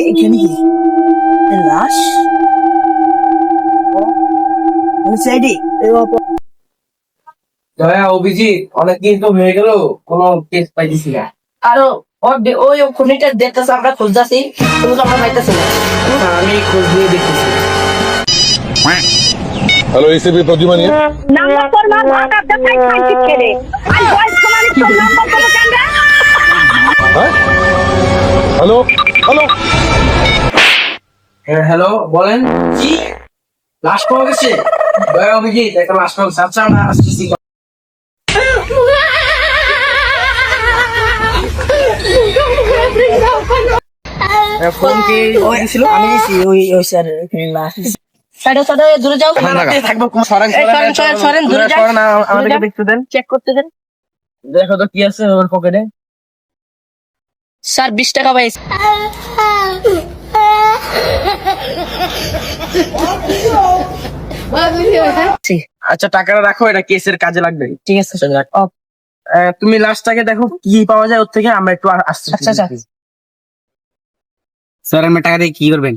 এখানে কি লাশ অনেকদিন তো হয়ে গেল কোনো কেস পাইতেছি না। আরও ওই খুনিটা দেখতেছে আমরা খুঁজতেছি কিন্তু আমরা পাইতেছি আমি খোঁজ নিয়ে দেখতেছি। হ্যালো এসিপি প্রদ্যুমান নাম্বার তোর মা ভাগা দেখাই খাইছি ছেলে আর বয়স কমানি তোর নাম্বার তোর কেন হ্যাঁ? হ্যালো হ্যালো হ্যাঁ হ্যালো বলেন। কি? লাশ পাওয়া গেছে দয়া অভিজিৎ একটা লাশ পাওয়া গেছে আচ্ছা আমরা আসতেছি। ফোন কে ছিল আমি দিছি ওই ওই স্যার এখানে সাইডে সাইডে দূরে যাও। থাকব। সরেন সরেন, সরেন, সরেন, দূরে যান। আমাদেরকে দেখতে দেন। চেক করতে দেন। দেখো তো কি আছে ওর পকেটে স্যার বিশ টাকা পাইছে। আচ্ছা টাকাটা রাখো এটা কেসের কাজে লাগবে। ঠিক আছে তুমি লাস্টটাকে দেখো কি পাওয়া যায় ওর থেকে আমরা একটু আসছি। আচ্ছা, আচ্ছা। স্যার আমি টাকা দিয়ে কি করবেন?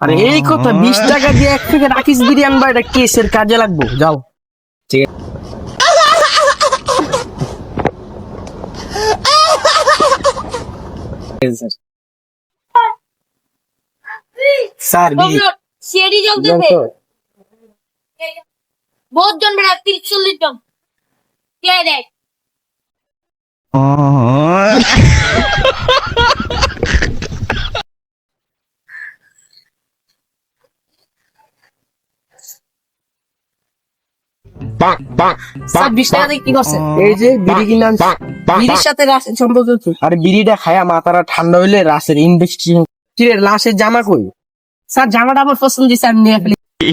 আরে এই কথা বিশ টাকা দিয়ে এক থেকে রাখিস বিরিয়ানি বা এটা কেসের কাজে লাগবো। যাও। ঠিক আছে। স্যার। বিড়ি সিএডি জান চলতেছে তো? বহুত জন বেড়া তিরিশ চল্লিশ জন। কে দেখ টাকা দিয়ে কি করছে? এই যে বিড়ি বিড়ির সাথে সম্পর্ক বিড়িটা খায়া মাথাটা ঠান্ডা হইলে রাসের ইনভেস্টিগেশন কিরে লাশের জামা কই? স্যার জামাটা আমার পছন্দ দিছে আমি নিয়ে ফেলি।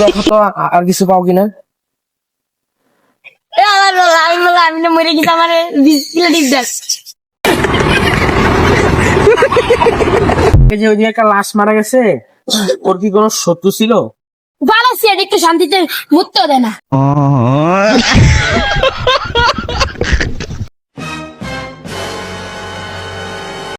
দেখো তো আর কিছু পাও কিনা? এ আল্লাহ আল্লাহ, আমি বললাম আমি না মরে গেছি আমার কিলো টিপ যে ওই একটা লাশ মারা গেছে ওর কি কোনো শত্রু ছিল? ভালো একটু শান্তিতে মুক্ত দেয় না।